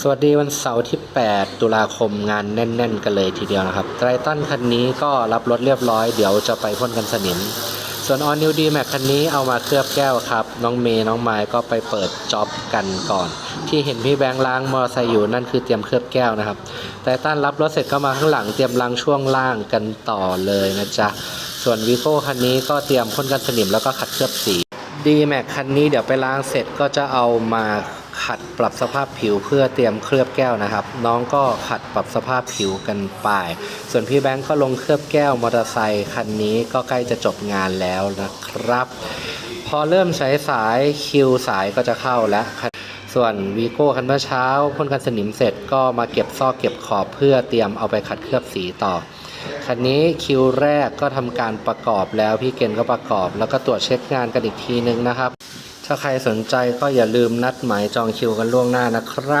สวัสดีวันเสาร์ที่ 8 ตุลาคมงานแน่น ๆ กันเลยทีเดียวนะครับไตรตันคันนี้ก็รับรถเรียบร้อยเดี๋ยวจะไปพ่นกันสนิม ส่วนออนิวดีแม็กคันนี้เอามาเคลือบแก้วครับ น้องเมย์น้องไม้ก็ไปเปิดจ็อบกันก่อน ที่เห็นพี่แบงค์ล้างมอเตอร์ไซค์อยู่นั่นคือเตรียมเคลือบแก้วนะครับไตรตันรับรถเสร็จก็มาข้างหลังเตรียมล้างช่วงล่างกันต่อเลยนะจ๊ะส่วนวีโก้คันนี้ก็เตรียมพ่นกันสนิมแล้วก็ขัดเคลือบสีดีแม็กคันนี้เดี๋ยวไปล้างเสร็จก็จะเอามา ขัดปรับสภาพผิวเพื่อเตรียมเคลือบแก้วนะครับ น้องก็ขัดปรับสภาพผิวกันไป ส่วนพี่แบงก์ก็ลงเคลือบแก้วมอเตอร์ไซค์คันนี้ก็ใกล้จะจบงานแล้วนะครับ พอเริ่มใช้สายคิวสายก็จะเข้าแล้วส่วนวีโก้คันเมื่อเช้าพ่นกันสนิมเสร็จก็มาเก็บซอกเก็บขอบเพื่อเตรียมเอาไปขัดเคลือบสีต่อ คันนี้คิวแรกก็ทำการประกอบแล้วพี่เกณฑ์ก็ประกอบ แล้วก็ตรวจเช็คงานกันอีกทีนึงนะครับ ถ้าใครสนใจก็อย่าลืมนัดหมายจองคิวกันล่วงหน้านะครับ